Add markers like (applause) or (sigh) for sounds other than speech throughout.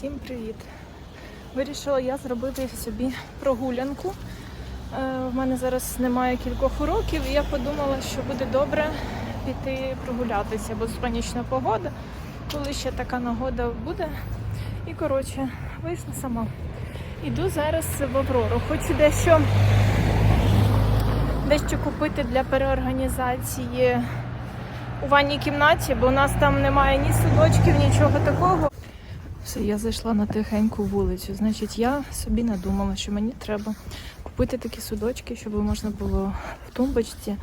Всім привіт! Вирішила я зробити собі прогулянку. Е, В мене зараз немає кількох уроків, і я подумала, що буде добре піти прогулятися, бо сонячна погода, коли ще така нагода буде. І коротше, вийшла сама. Іду зараз в Аврору. Хочу дещо, дещо купити для переорганізації у ванній кімнаті, бо у нас там немає ні судочків, нічого такого. Все, я зайшла на тихеньку вулицю. Значить, я собі надумала, що мені треба купити такі судочки, щоб можна було в тумбочці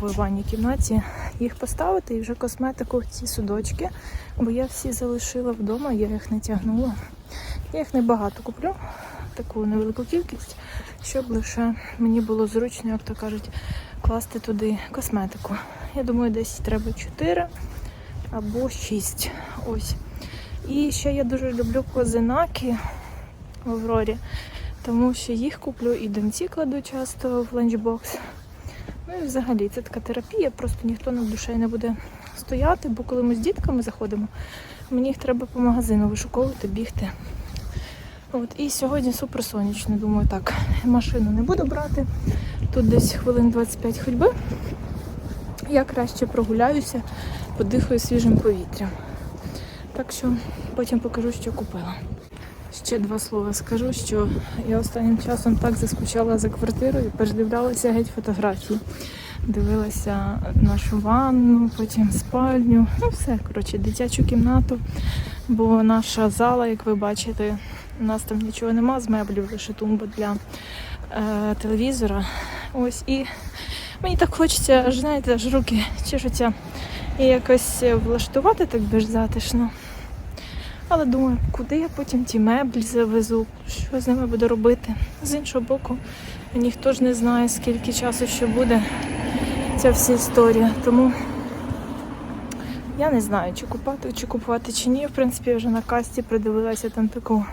в ванній кімнаті їх поставити і вже косметику ці судочки. Бо я всі залишила вдома, я їх не тягнула. Я їх небагато куплю, таку невелику кількість, щоб лише мені було зручно, як то кажуть, класти туди косметику. Я думаю, десь треба 4 або 6. Ось. І ще я дуже люблю козинаки в Аврорі, тому що їх куплю і доньці кладу часто в ланчбокс. Ну і взагалі це така терапія, просто ніхто над душею не буде стояти, бо коли ми з дітками заходимо, мені їх треба по магазину вишуковувати, бігти. От, і сьогодні супер сонячно, думаю, так, машину не буду брати. Тут десь хвилин 25 ходьби. Я краще прогуляюся, подихаю свіжим повітрям. Так що потім покажу, що купила. Ще два слова скажу, що я останнім часом так заскучала за квартирою, передивлялася геть фотографії. Дивилася нашу ванну, потім спальню, ну все, коротше, дитячу кімнату. Бо наша зала, як ви бачите, у нас там нічого нема з меблів, лише тумба для е, телевізора. Ось і мені так хочеться, знаєте, аж руки чешуться і якось влаштувати так більш затишно. Але думаю, куди я потім ті меблі завезу, що з ними буду робити. З іншого боку, ніхто ж не знає, скільки часу ще буде ця вся історія. Тому я не знаю, чи купувати, чи купувати, чи ні. В принципі, я вже на касті придивилася там таку,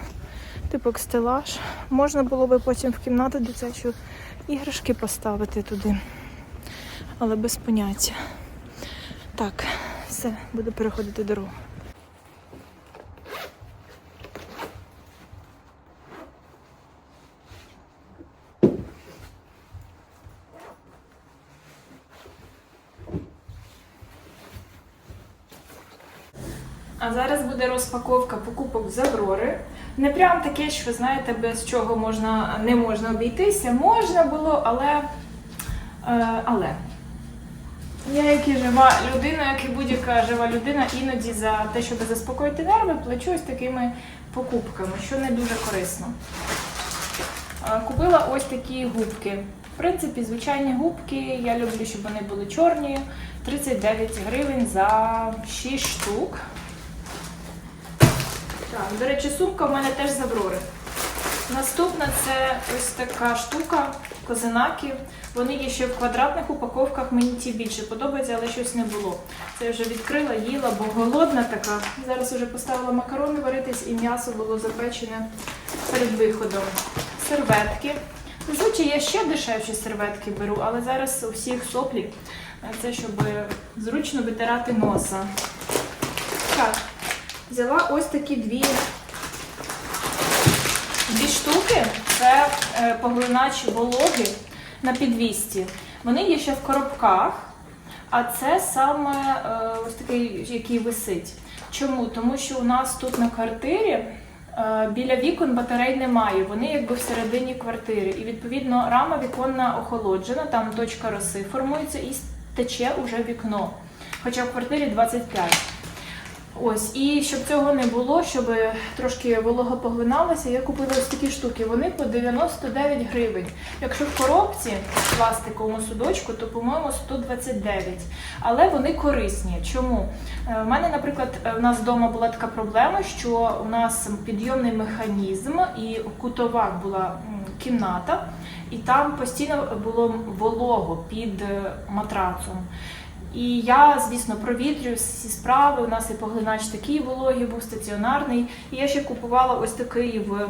типу стелаж. Можна було би потім в кімнату дитячу іграшки поставити туди, але без поняття. Так, все, буду переходити дорогу. А зараз буде розпаковка покупок з Аврори. Не прям таке, що знаєте, без чого можна не можна обійтися. Можна було, але. Е, але. Я, як і жива людина, як і будь-яка жива людина, іноді за те, щоб заспокоїти нерви, плачу ось такими покупками, що не дуже корисно. Купила ось такі губки. В принципі, звичайні губки. Я люблю, щоб вони були чорні. 39 гривень за 6 штук. Так, до речі, сумка в мене теж з. Наступна це ось така штука козинаки. Вони є ще в квадратних упаковках, мені ті більше подобаються, але щось не було. Це я вже відкрила, їла, бо голодна така. Зараз вже поставила макарони варитись і м'ясо було запечене перед виходом. Серветки. Зазвичай я ще дешевші серветки беру, але зараз у всіх соплі. Це щоб зручно витирати носа. Так, взяла ось такі дві, дві штуки. Це е, поглиначі вологи на підвісті. Вони є ще в коробках, а це саме е, ось такий, який висить. Чому? Тому що у нас тут на квартирі е, біля вікон батарей немає. Вони якби всередині квартири. І відповідно рама віконна охолоджена, там точка роси формується і тече уже вікно. Хоча в квартирі 25. Ось, і щоб цього не було, щоб трошки волога поглиналася, я купила ось такі штуки. Вони по 99 гривень. Якщо в коробці в пластиковому судочку, то, по-моєму, 129. Але вони корисні. Чому? Е, У мене, наприклад, е, у нас вдома була така проблема, що у нас підйомний механізм і кутова була кімната, і там постійно було волого під е, матрацом. І я, звісно, провітрюю всі справи. У нас і поглинач такий вологий був стаціонарний. І я ще купувала ось такий в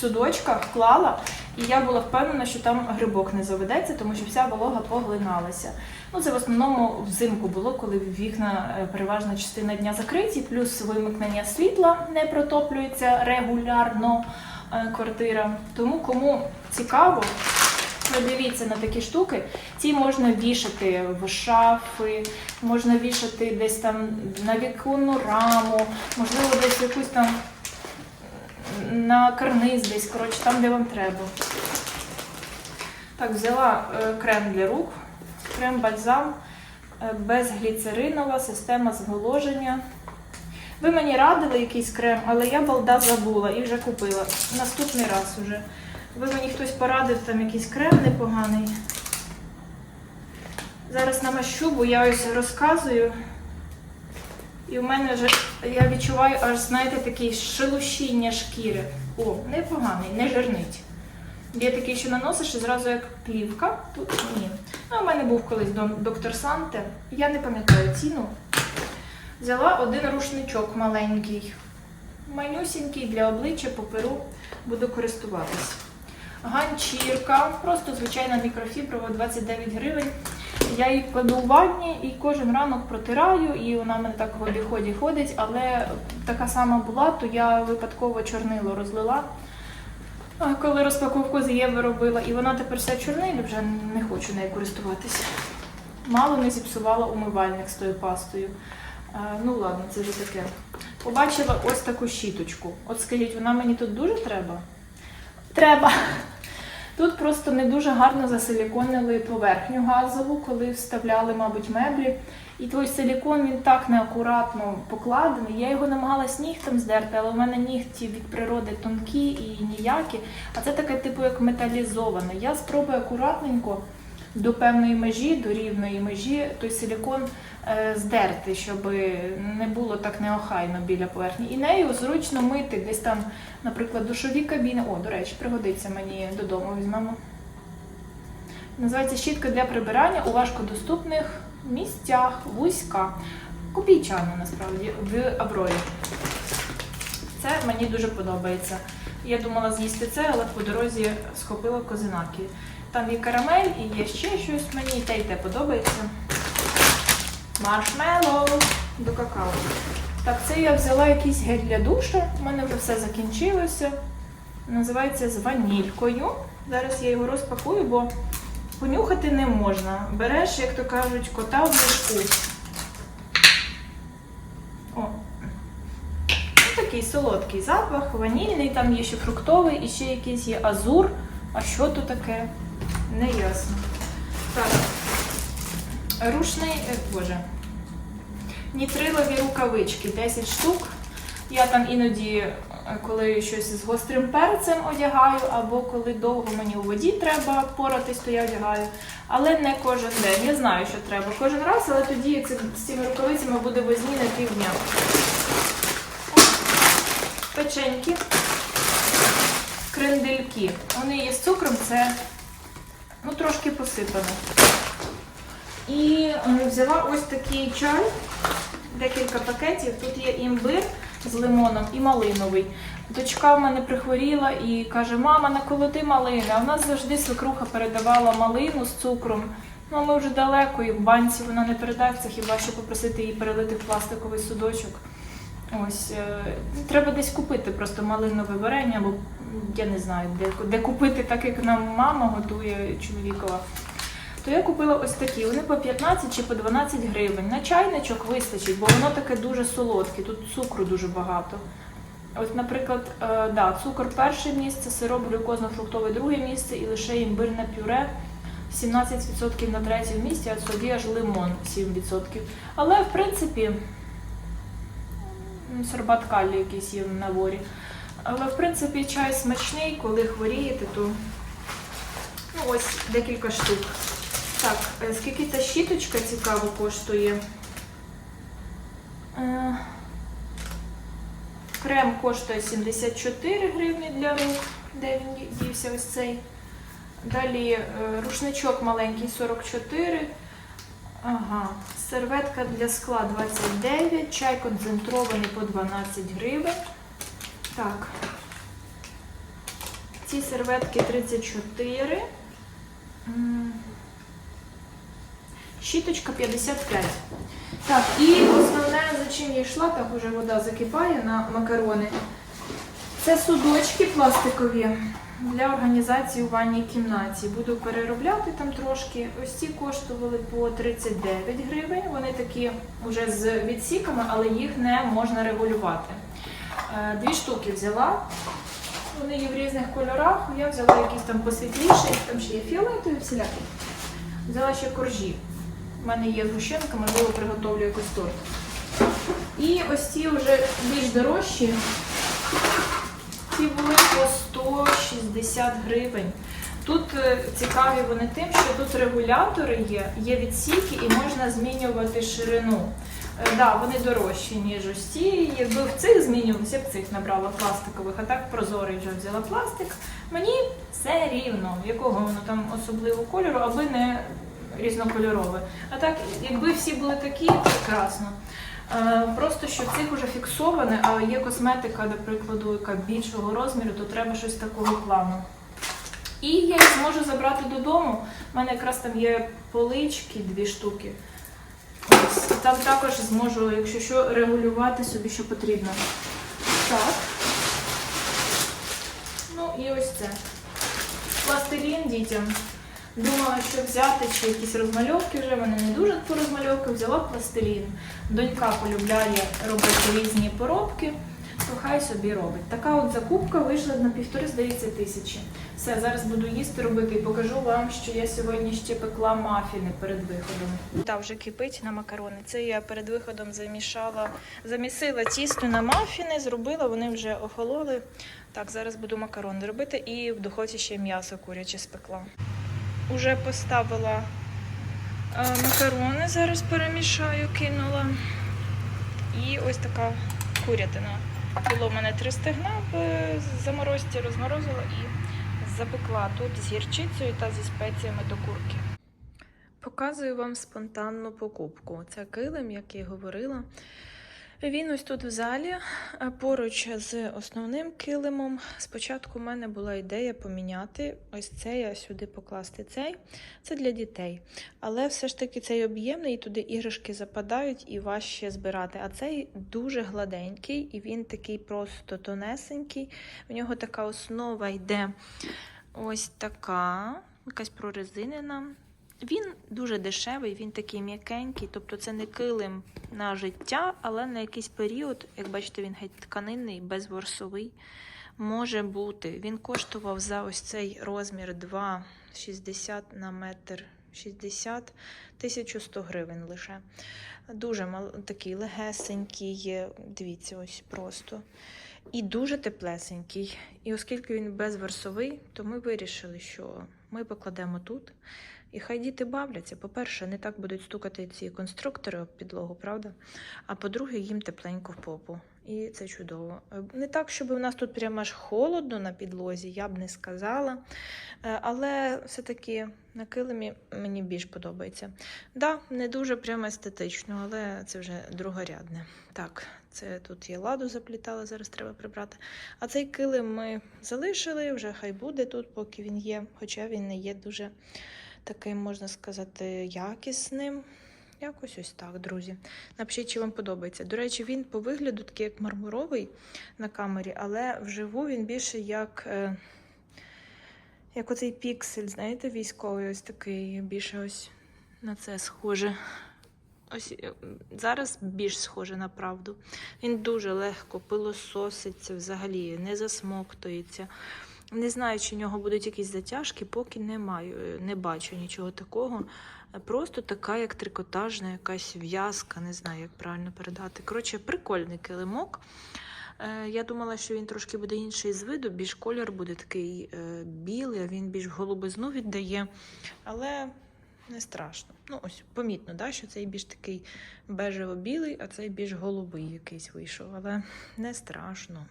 судочках, клала. І я була впевнена, що там грибок не заведеться, тому що вся волога поглиналася. Ну, це в основному взимку було, коли вікна е, переважна частина дня закриті, плюс вимикнення світла не протоплюється регулярно е, квартира. Тому кому цікаво, Подивіться на такі штуки. Ці можна вішати в шафи, можна вішати десь там на віконну раму, можливо, десь якусь там на карниз десь, коротше, там, де вам треба. Так, взяла е, крем для рук, крем бальзам, е, безгліцеринова система зволоження. Ви мені радили якийсь крем, але я балда забула і вже купила. Наступний раз уже. Ви мені хтось порадив там якийсь крем непоганий. Зараз намащу, бо я ось розказую. І в мене вже я відчуваю аж, знаєте, таке шелушіння шкіри. О, непоганий, не жирнить. Є такий, що наносиш і зразу як плівка. Тут ні. Ну, у мене був колись доктор Санте. Я не пам'ятаю ціну. Взяла один рушничок маленький. Манюсінький для обличчя по перу буду користуватись. Ганчірка, просто звичайна мікрофіброва 29 гривень. Я її кладу у ванні і кожен ранок протираю, і вона в мене так в обіході ходить, але така сама була, то я випадково чорнило розлила. Коли розпаковку з Єви робила, і вона тепер вся чорнилі, вже не хочу нею користуватися. Мало не зіпсувала умивальник з тою пастою. Е, Ну ладно, це вже таке. Побачила ось таку щіточку. От скажіть, вона мені тут дуже треба? Треба. Тут просто не дуже гарно засиліконили поверхню газову, коли вставляли, мабуть, меблі. І той силікон він так неакуратно покладений. Я його намагалась нігтем здерти, але в мене нігті від природи тонкі і ніякі. А це таке, типу, як металізоване. Я спробую акуратненько до певної межі, до рівної межі, той силікон е, здерти, щоб не було так неохайно біля поверхні. І нею зручно мити десь там, наприклад, душові кабіни. О, до речі, пригодиться мені додому візьмемо. Називається щітка для прибирання у важкодоступних місцях, вузька. Копійчана насправді в Аврорі. Це мені дуже подобається. Я думала з'їсти це, але по дорозі схопила козинаки. Там є карамель і є ще щось. Мені і те, і те подобається. Маршмеллоу до какао. Так, це я взяла якийсь гель для душу. У мене вже все закінчилося. Називається з ванількою. Зараз я його розпакую, бо понюхати не можна. Береш, як то кажуть, кота в мішку. О. Ну, такий солодкий запах, ванільний, там є ще фруктовий і ще якийсь є азур. А що то таке? Не ясно. Так. Рушний, е, боже. Нітрилові рукавички 10 штук. Я там іноді, е, коли щось з гострим перцем одягаю, або коли довго мені у воді треба поратись, то я одягаю. Але не кожен день. Я знаю, що треба кожен раз, але тоді з цими рукавицями буде возні на півдня. Печеньки, крендельки. Вони є з цукром, це ну, трошки посипано. І е, взяла ось такий чай, декілька пакетів. Тут є імбир з лимоном і малиновий. Дочка в мене прихворіла і каже: мама, наколоти малини. А в нас завжди свекруха передавала малину з цукром. Ну, ми вже далеко, і в банці вона не передається, хіба що попросити її перелити в пластиковий судочок. Ось е, треба десь купити просто малинове варення, або я не знаю, де, де купити, так як нам мама готує чоловікова. То я купила ось такі. Вони по 15 чи по 12 гривень. На чайничок вистачить, бо воно таке дуже солодке, тут цукру дуже багато. От, наприклад, е, да, цукор перше місце, сироп глюкозно-фруктове друге місце і лише імбирне пюре 17% на третьому місці, а тоді аж лимон 7%. Але в принципі сорбат калію якийсь є в наборі. Але в принципі чай смачний, коли хворієте, то ну, ось декілька штук. Так, е, скільки ця щіточка цікаво коштує? Е, Крем коштує 74 гривні для рук, де він дівся ось цей. Далі е, рушничок маленький 44. Ага, серветка для скла 29, чай концентрований по 12 гривень. Так. Ці серветки 34. М, Щіточка 55. Так, і основне, за чим я йшла, так уже вода закипає на макарони. Це судочки пластикові для організації у ванній кімнаті. Буду переробляти там трошки. Ось ці коштували по 39 гривень. Вони такі вже з відсіками, але їх не можна регулювати. Е, Дві штуки взяла. Вони є в різних кольорах. Я взяла якісь там посвітліші, там ще є фіолетові всілякі. Взяла ще коржі. У мене є згущенка, можливо, приготовлю якийсь торт. І ось ці вже більш дорожчі. Ці були по 160 гривень. Тут е, цікаві вони тим, що тут регулятори є, є відсіки і можна змінювати ширину. Так, да, вони дорожчі, ніж ось ці. Якби в цих змінювалися, я б цих набрала пластикових, а так прозорий вже взяла пластик. Мені все рівно, якого воно там особливого кольору, аби не різнокольорове. А так, якби всі були такі, прекрасно. Е, Просто що цих вже фіксоване, а є косметика, до прикладу, яка більшого розміру, то треба щось такого плану. І я їх зможу забрати додому. У мене якраз там є полички, дві штуки. Ось. Там також зможу, якщо що, регулювати собі, що потрібно. Так. Ну і ось це. Пластилін дітям. Думала, що взяти чи якісь розмальовки вже, вони не дуже по розмальовки, взяла пластилін. Донька полюбляє робити різні поробки, то хай собі робить. Така от закупка вийшла на півтори, здається, тисячі. Все, зараз буду їсти робити і покажу вам, що я сьогодні ще пекла мафіни перед виходом. Та вже кипить на макарони. Це я перед виходом замішала, замісила тісто на мафіни, зробила, вони вже охололи. Так, зараз буду макарони робити і в духовці ще м'ясо куряче спекла. Уже поставила е, макарони, зараз перемішаю, кинула. І ось така курятина. Було в мене три стегна в заморозці, розморозила і запекла тут з гірчицею та зі спеціями до курки. Показую вам спонтанну покупку. Це килим, як я говорила. Він ось тут в залі, поруч з основним килимом. Спочатку в мене була ідея поміняти ось цей, а сюди покласти цей. Це для дітей. Але все ж таки цей об'ємний, і туди іграшки западають і важче збирати. А цей дуже гладенький, і він такий просто тонесенький. В нього така основа йде ось така, якась прорезинена. Він дуже дешевий, він такий м'якенький, тобто це не килим на життя, але на якийсь період, як бачите, він геть тканинний, безворсовий. Може бути. Він коштував за ось цей розмір 2,60 на метр 60 1100 гривень лише. Дуже мал... такий легесенький, дивіться, ось просто. І дуже теплесенький. І оскільки він безверсовий, то ми вирішили, що ми покладемо тут. І хай діти бавляться. По-перше, не так будуть стукати ці конструктори об підлогу, правда? А по-друге, їм тепленько в попу. І це чудово. Е, Не так, щоб у нас тут прямо аж холодно на підлозі, я б не сказала. Е, Але все-таки на килимі мені більш подобається. Да, не дуже прямо естетично, але це вже другорядне. Так, це тут я ладу заплітала, зараз треба прибрати. А цей килим ми залишили, вже хай буде тут, поки він є, хоча він не є дуже таким, можна сказати, якісним. Якось ось так, друзі. Напишіть, чи вам подобається. До речі, він по вигляду такий, як мармуровий на камері, але вживу він більше як, е, як оцей піксель, знаєте, військовий, ось такий, більше ось на це схоже. Ось е, зараз більш схоже на правду. Він дуже легко пилососиться, взагалі не засмоктується. Не знаю, чи в нього будуть якісь затяжки, поки не маю, е, не бачу нічого такого. Просто така, як трикотажна, якась в'язка, не знаю, як правильно передати. Коротше, прикольний килимок. Е, Я думала, що він трошки буде інший з виду, більш колір буде такий е, білий, а він більш голубизну віддає. Але не страшно. Ну, ось помітно, да, що цей більш такий бежево-білий, а цей більш голубий якийсь вийшов. Але не страшно.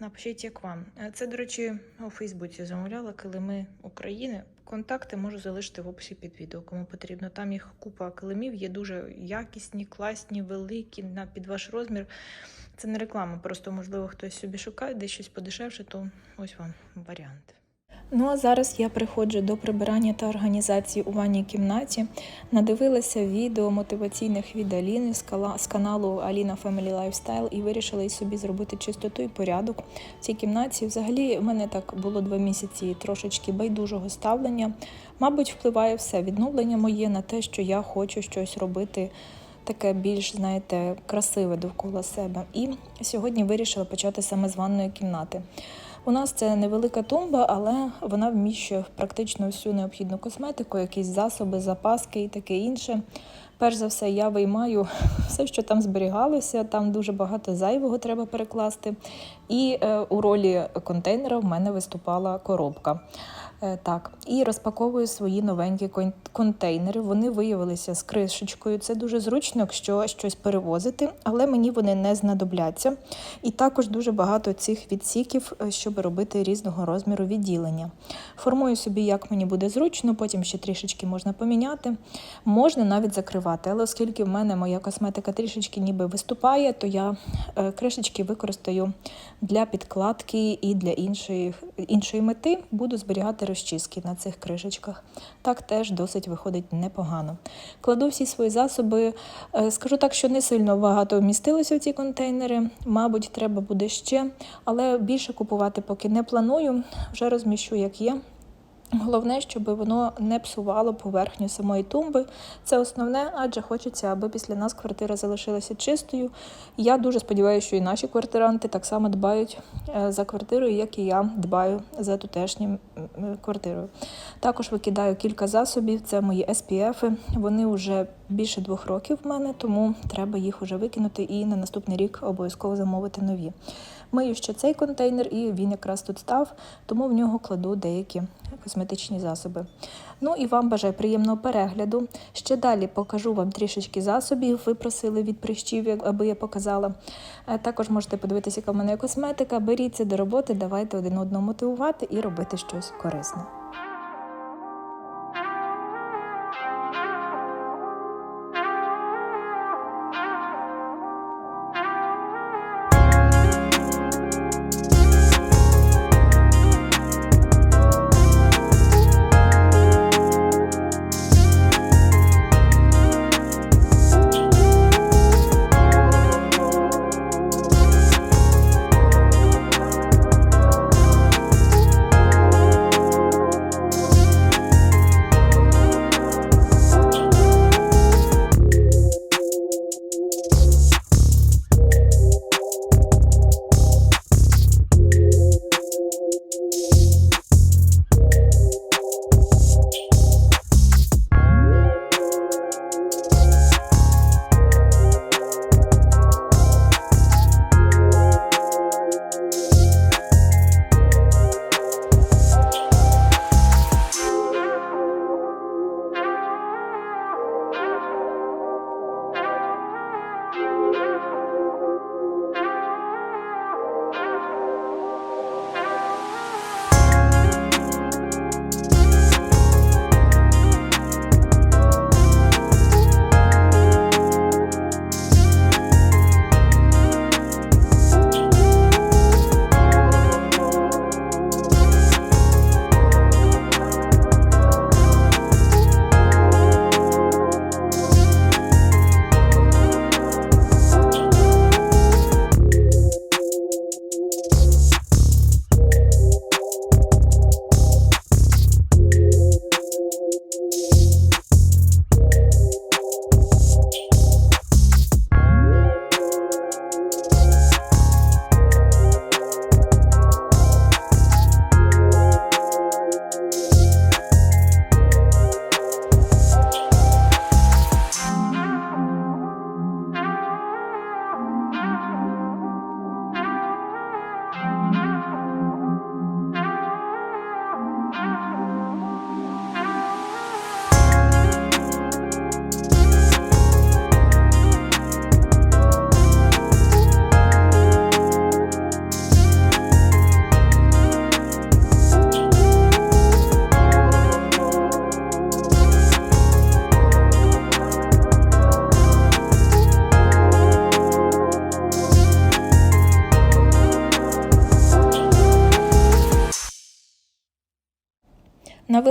Напишіть, як вам. Е, Це, до речі, у Фейсбуці замовляла килими України. Контакти можу залишити в описі під відео, кому потрібно. Там їх купа килимів, є дуже якісні, класні, великі, на під ваш розмір. Це не реклама, просто можливо хтось собі шукає десь щось подешевше, то ось вам варіант. Ну а зараз я приходжу до прибирання та організації у ванній кімнаті. Надивилася відео мотиваційних від Аліни з каналу Аліна Family Lifestyle і вирішила і собі зробити чистоту і порядок в цій кімнаті. Взагалі, в мене так було два місяці трошечки байдужого ставлення. Мабуть, впливає все відновлення моє на те, що я хочу щось робити. Таке більш, знаєте, красиве довкола себе. І сьогодні вирішила почати саме з ванної кімнати. У нас це невелика тумба, але вона вміщує практично всю необхідну косметику, якісь засоби, запаски і таке інше. Перш за все, я виймаю (laughs) все, що там зберігалося. Там дуже багато зайвого треба перекласти. І е, у ролі контейнера в мене виступала коробка. Е, Так, і розпаковую свої новенькі контейнери. Вони виявилися з кришечкою. Це дуже зручно, якщо щось перевозити, але мені вони не знадобляться. І також дуже багато цих відсіків, е, щоб робити різного розміру відділення. Формую собі, як мені буде зручно, потім ще трішечки можна поміняти. Можна навіть закривати, але оскільки в мене моя косметика трішечки ніби виступає, то я е, кришечки використаю для підкладки і для іншої, іншої мети. Буду зберігати розчіски на цих кришечках. Так теж досить виходить непогано. Кладу всі свої засоби. Е, Скажу так, що не сильно багато вмістилося в ці контейнери. Мабуть, треба буде ще, але більше купувати поки не планую. Вже розміщу, як є. Головне, щоб воно не псувало поверхню самої тумби. Це основне, адже хочеться, аби після нас квартира залишилася чистою. Я дуже сподіваюся, що і наші квартиранти так само дбають е, за квартирою, як і я дбаю за тутешнім квартирою. Також викидаю кілька засобів. Це мої SPF. Вони вже більше двох років в мене, тому треба їх вже викинути і на наступний рік обов'язково замовити нові. Мию ще цей контейнер, і він якраз тут став, тому в нього кладу деякі косметичні засоби. Ну і вам бажаю приємного перегляду. Ще далі покажу вам трішечки засобів. Ви просили від прищів, аби я показала. Е, Також можете подивитися, яка в мене косметика. Беріться до роботи, давайте один одного мотивувати і робити щось корисне.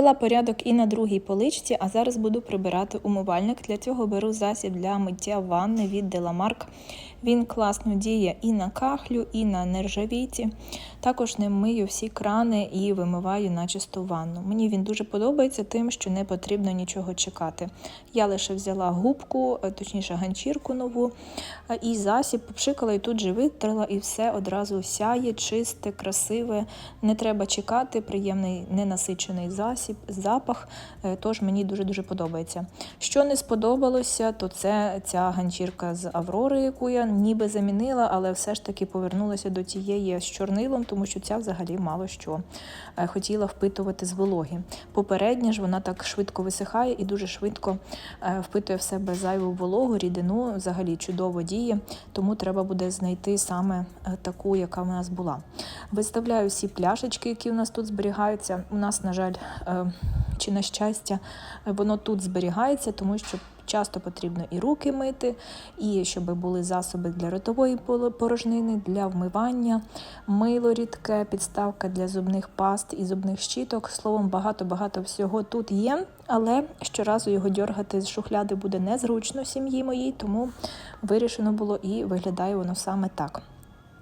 Навела порядок і на другій поличці, а зараз буду прибирати умивальник. Для цього беру засіб для миття ванни від Деламарк. Він класно діє і на кахлю, і на нержавійці. Також ним мию всі крани і вимиваю на чисту ванну. Мені він дуже подобається тим, що не потрібно нічого чекати. Я лише взяла губку, е, точніше ганчірку нову, е, і засіб попшикала і тут же витрила, і все одразу сяє, чисте, красиве. Не треба чекати, приємний ненасичений засіб, запах. Е, Тож мені дуже-дуже подобається. Що не сподобалося, то це ця ганчірка з Аврори, яку я ніби замінила, але все ж таки повернулася до тієї з чорнилом, тому що ця взагалі мало що е, хотіла впитувати з вологи. Попередня ж вона так швидко висихає і дуже швидко е, впитує в себе зайву вологу, рідину, взагалі чудово діє, тому треба буде знайти саме е, таку, яка в нас була. Виставляю всі пляшечки, які у нас тут зберігаються. У нас, на жаль, чи на щастя, воно тут зберігається, тому що часто потрібно і руки мити, і щоб були засоби для ротової порожнини, для вмивання, мило рідке, підставка для зубних паст і зубних щіток. Словом, багато-багато всього тут є, але щоразу його дьоргати з шухляди буде незручно сім'ї моїй, тому вирішено було і виглядає воно саме так.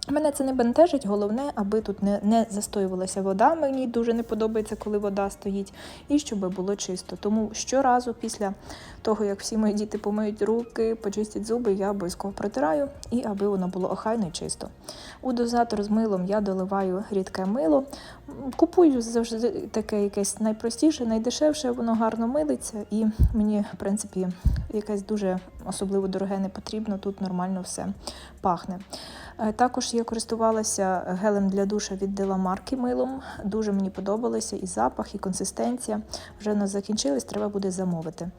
Мене це не бентежить, головне, аби тут не, не застоювалася вода. Мені дуже не подобається, коли вода стоїть, і щоб було чисто. Тому щоразу після того, як всі мої діти помиють руки, почистять зуби, я обов'язково протираю, і аби воно було охайно і чисто. У дозатор з милом я доливаю рідке мило. Купую завжди таке якесь найпростіше, найдешевше, воно гарно милиться, і мені, в принципі, якесь дуже особливо дороге не потрібно. Тут нормально все пахне. Е, Також я користувалася гелем для душа від Деламарки милом. Дуже мені подобалося і запах, і консистенція. Вже у нас закінчились, треба буде замовити.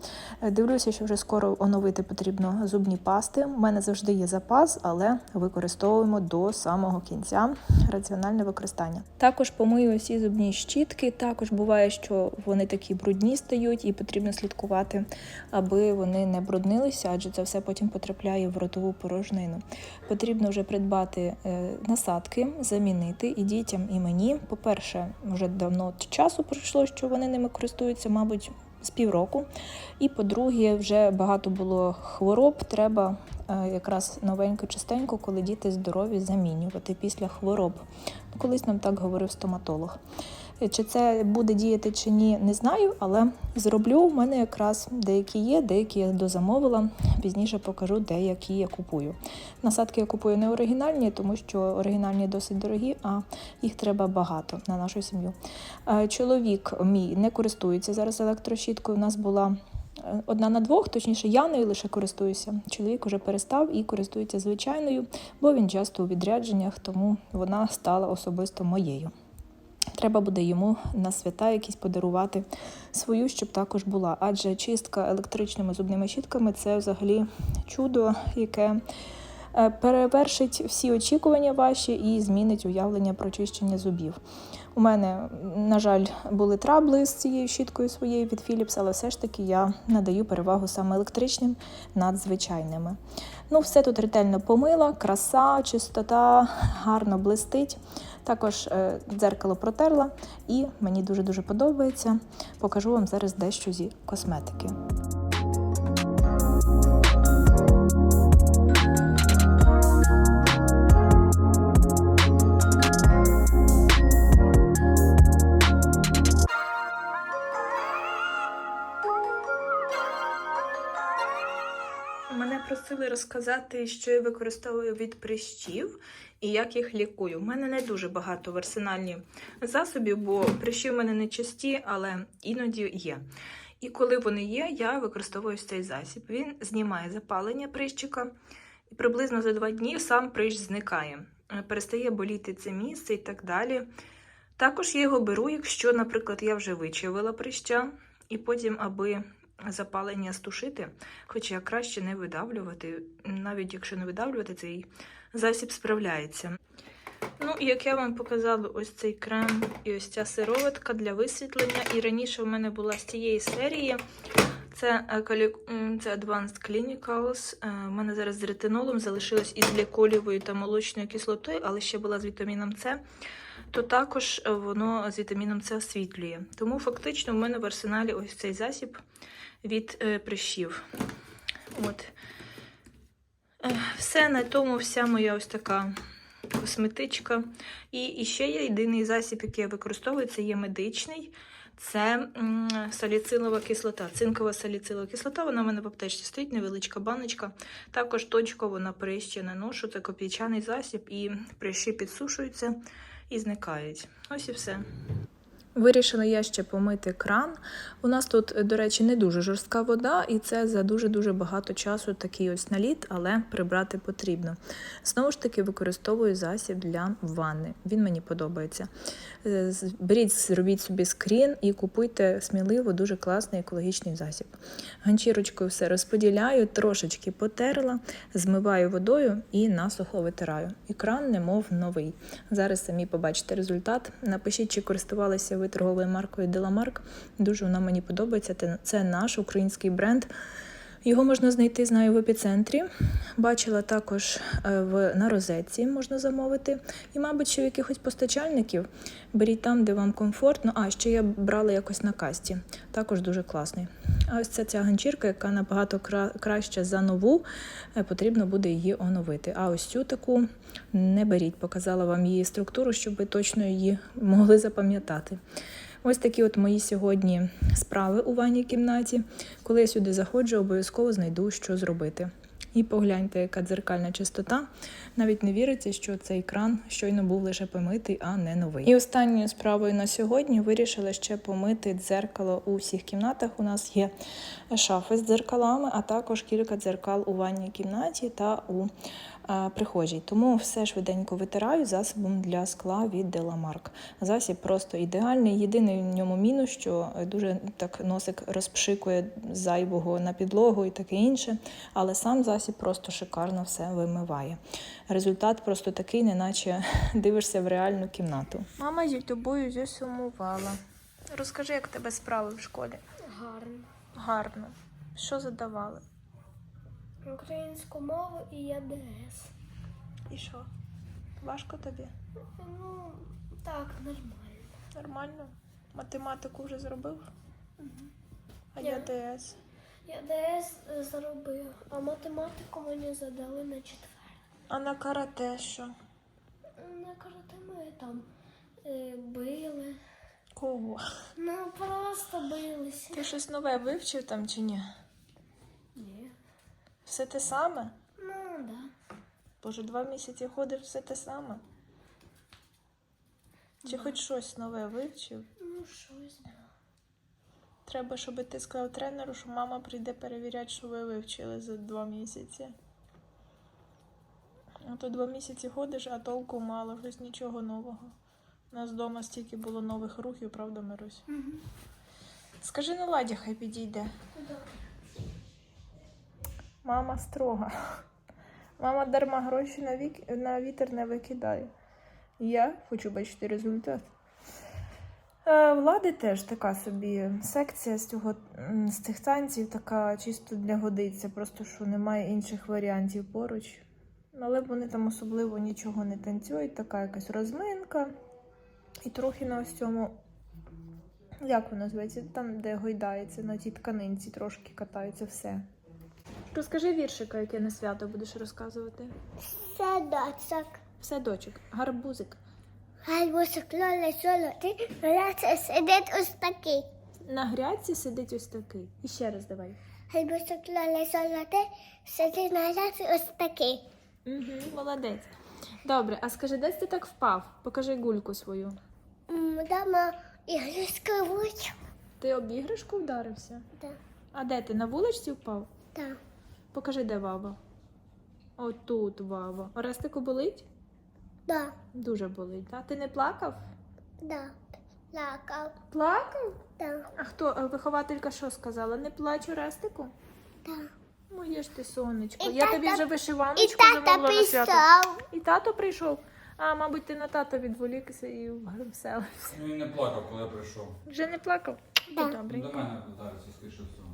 Е, Дивлюся, що вже скоро оновити потрібно зубні пасти. У мене завжди є запас, але використовуємо до самого кінця раціональне використання. Також помию всі зубні щітки. Також буває, що вони такі брудні стають, і потрібно слідкувати, аби вони не бруднилися, адже це все потім потрапляє в ротову порожнину. Потрібно вже придбати е, насадки, замінити і дітям, і мені. По-перше, вже давно часу пройшло, що вони ними користуються, мабуть, з півроку. І по-друге, вже багато було хвороб. Треба е, якраз новенько, частенько, коли діти здорові, замінювати після хвороб. Колись нам так говорив стоматолог. Е, Чи це буде діяти чи ні, не знаю, але зроблю. У мене якраз деякі є, деякі я дозамовила. Пізніше покажу, деякі я купую. Насадки я купую не оригінальні, тому що оригінальні досить дорогі, а їх треба багато на нашу сім'ю. Е, Чоловік мій не користується зараз електрощіткою. У нас була е, одна на двох, точніше, я нею лише користуюся. Чоловік уже перестав і користується звичайною, бо він часто у відрядженнях, тому вона стала особисто моєю. Треба буде йому на свята якісь подарувати свою, щоб також була. Адже чистка електричними зубними щітками це взагалі чудо, яке перевершить всі очікування ваші і змінить уявлення про чищення зубів. У мене, на жаль, були трабли з цією щіткою своєю від Philips, але все ж таки я надаю перевагу саме електричним над звичайними. Ну, все тут ретельно помила, краса, чистота, гарно блистить. Також е, дзеркало протерла і мені дуже-дуже подобається. Покажу вам зараз дещо зі косметики. Розказати, що я використовую від прищів і як їх лікую. У мене не дуже багато в арсеналі засобів, бо прищі в мене не часті, але іноді є. І коли вони є, я використовую цей засіб. Він знімає запалення прищика, і приблизно за два дні сам прищ зникає. Е, Перестає боліти це місце і так далі. Також я його беру, якщо, наприклад, я вже вичавила прища, і потім, аби запалення стушити, хоча краще не видавлювати, навіть якщо не видавлювати, цей засіб справляється. Ну, і як я вам показала, ось цей крем і ось ця сироватка для висвітлення. І раніше в мене була з цієї серії. Це, е, це Advanced Clinicals. Е, У мене зараз з ретинолом залишилось із гліколівою та молочною кислотою, але ще була з вітаміном С. То також е, воно з вітаміном С освітлює. Тому фактично в мене в арсеналі ось цей засіб від е, прищів. От. Е, Все на тому, вся моя ось така косметичка. І, і ще є єдиний засіб, який я використовую, це є медичний. Це саліцилова кислота, цинкова саліцилова кислота. Вона в мене в аптечці стоїть, невеличка баночка. Також точково на прищі наношу. Це копійчаний засіб, і прищі підсушуються і зникають. Ось і все. Вирішила я ще помити кран. У нас тут, до речі, не дуже жорстка вода, і це за дуже-дуже багато часу такий ось наліт, але прибрати потрібно. Знову ж таки, використовую засіб для ванни. Він мені подобається. Е, Беріть, зробіть собі скрін і купуйте сміливо дуже класний екологічний засіб. Ганчірочкою все розподіляю, трошечки потерла, змиваю водою і насухо витираю. І кран немов новий. Зараз самі побачите результат. Напишіть, чи користувалися ви торговою маркою Деламарк. Дуже вона мені подобається. Це наш український бренд. Його можна знайти, знаю, в епіцентрі. Бачила також е, в на розетці можна замовити. І, мабуть, ще в якихось постачальників беріть там, де вам комфортно. А, ще я брала якось на касті. Також дуже класний. А ось це ця ганчірка, яка набагато кра- краще за нову. Е, Потрібно буде її оновити. А ось цю таку не беріть. Показала вам її структуру, щоб ви точно її могли запам'ятати. Ось такі от мої сьогодні справи у ванній кімнаті. Коли я сюди заходжу, обов'язково знайду, що зробити. І погляньте, яка дзеркальна чистота. Навіть не віриться, що цей кран щойно був лише помитий, а не новий. І останньою справою на сьогодні вирішила ще помити дзеркало у всіх кімнатах. У нас є шафи з дзеркалами, а також кілька дзеркал у ванній кімнаті та у прихожій. Тому все швиденько витираю засобом для скла від Деламарк. Засіб просто ідеальний. Єдиний в ньому мінус, що дуже так носик розпшикує зайвого на підлогу і таке інше. Але сам засіб просто шикарно все вимиває. Результат просто такий, неначе (laughs) дивишся в реальну кімнату. Мама зі тобою засумувала. Розкажи, як тебе справи в школі. Гарно. Гарно. Що задавали? Українську мову і ЯДС. І що? Важко тобі? Ну, так, нормально. Нормально? Математику вже зробив? А я ДС. ЯДС е, зробив, а математику мені задали на четвер. А на карате що? На карате ми там е, били. Кого? Ну, просто билися. Ти щось нове вивчив там чи? Ні. Все те саме? Ну, да. Боже, два місяці ходиш все те саме. Чи хоч щось нове вивчив? Ну, щось. да. Треба, щоб ти сказав тренеру, що мама прийде перевіряти, що ви вивчили за два місяці. А то два місяці ходиш, а толку мало, щось нічого нового. У нас вдома стільки було нових рухів, правда, Мирусь? Мгм. Скажи на ладі, хай підійде. Куди? Мама строга. Мама дарма гроші на, вік... на вітер не викидає. Я хочу бачити результат. Е, Влади теж така собі секція з, цього, з цих танців, така чисто для годиться, просто що немає інших варіантів поруч. Але вони там особливо нічого не танцюють, така якась розминка. І трохи на ось цьому, як воно називається, там, де гойдається, на тій тканинці трошки катаються все. Розкажи віршика, яке на свято будеш розказувати. Садочок. Все, дочок, гарбузик. Гайбусик лоля солоти, лоля сидить ось такий. На грядці сидить ось такий. І ще раз давай. Гайбусик лоля солоти, сидить на ляці ось такий. Угу, молодець. Добре, а скажи, де ти так впав? Покажи гульку свою. Дома іграшка вучу. Ти об іграшку вдарився? Да, А де ти? На вуличці впав? да, Покажи, де Вава. Отут Вава. Орестику болить? да, Дуже болить. А ти не плакав? да. Лакав, Плакав? да, А хто? Вихователька що сказала? Не плач Орестику? да. Моє ж ти сонечко. І Я тата- тобі вже І вишиваночку тата замовила на свято. І тато прийшов. А, мабуть, ти на тата відволікся і веселився. Ну він не плакав, коли я прийшов. Вже не плакав? Да. Ти добрий. До мене скоріше всього.